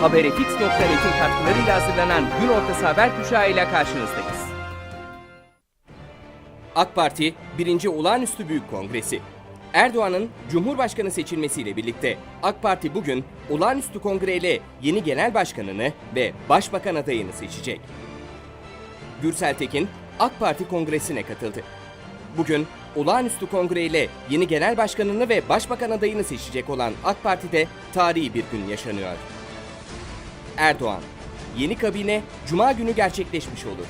Haberefix.net'in katkılarıyla hazırlanan gün ortası haber kuşağı ile karşınızdayız. AK Parti 1. Olağanüstü Büyük Kongresi Erdoğan'ın Cumhurbaşkanı seçilmesiyle birlikte AK Parti bugün olağanüstü kongreyle yeni genel başkanını ve başbakan adayını seçecek. Gürsel Tekin AK Parti kongresine katıldı. Bugün olağanüstü kongreyle yeni genel başkanını ve başbakan adayını seçecek olan AK Parti'de tarihi bir gün yaşanıyor. Erdoğan, yeni kabine Cuma günü gerçekleşmiş olur.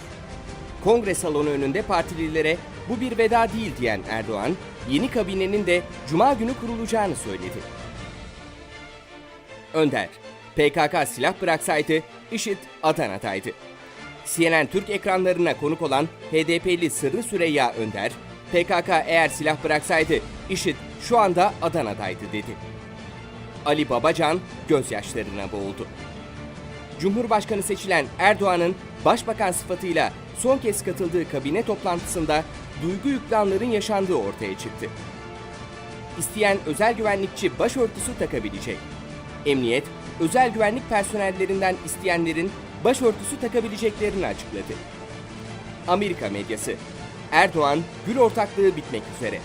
Kongre salonu önünde partililere bu bir veda değil diyen Erdoğan, yeni kabinenin de Cuma günü kurulacağını söyledi. Önder, PKK silah bıraksaydı IŞİD Adana'daydı. CNN Türk ekranlarına konuk olan HDP'li Sırrı Süreyya Önder, PKK eğer silah bıraksaydı IŞİD şu anda Adana'daydı dedi. Ali Babacan gözyaşlarına boğuldu. Cumhurbaşkanı seçilen Erdoğan'ın başbakan sıfatıyla son kez katıldığı kabine toplantısında duygu yüklü anların yaşandığı ortaya çıktı. İsteyen özel güvenlikçi başörtüsü takabilecek. Emniyet, özel güvenlik personellerinden isteyenlerin başörtüsü takabileceklerini açıkladı. Amerika medyası Erdoğan, Gül ortaklığı bitmek üzere.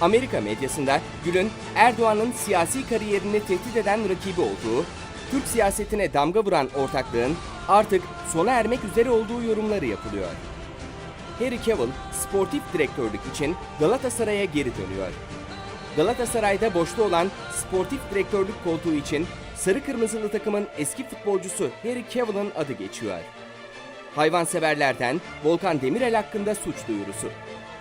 Amerika medyasında Gül'ün Erdoğan'ın siyasi kariyerini tehdit eden rakibi olduğu, Türk siyasetine damga vuran ortaklığın artık sona ermek üzere olduğu yorumları yapılıyor. Harry Cavill sportif direktörlük için Galatasaray'a geri dönüyor. Galatasaray'da boşta olan sportif direktörlük koltuğu için sarı kırmızılı takımın eski futbolcusu Harry Cavill'ın adı geçiyor. Hayvanseverlerden Volkan Demirel hakkında suç duyurusu.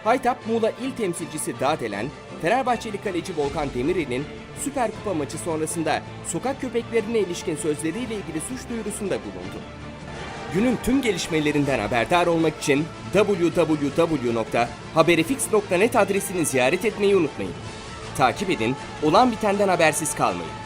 Haytap Muğla il temsilcisi Dağdelen, Fenerbahçeli kaleci Volkan Demirel'in Süper Kupa maçı sonrasında sokak köpeklerine ilişkin sözleriyle ilgili suç duyurusunda bulundu. Günün tüm gelişmelerinden haberdar olmak için www.haberefix.net adresini ziyaret etmeyi unutmayın. Takip edin, olan bitenden habersiz kalmayın.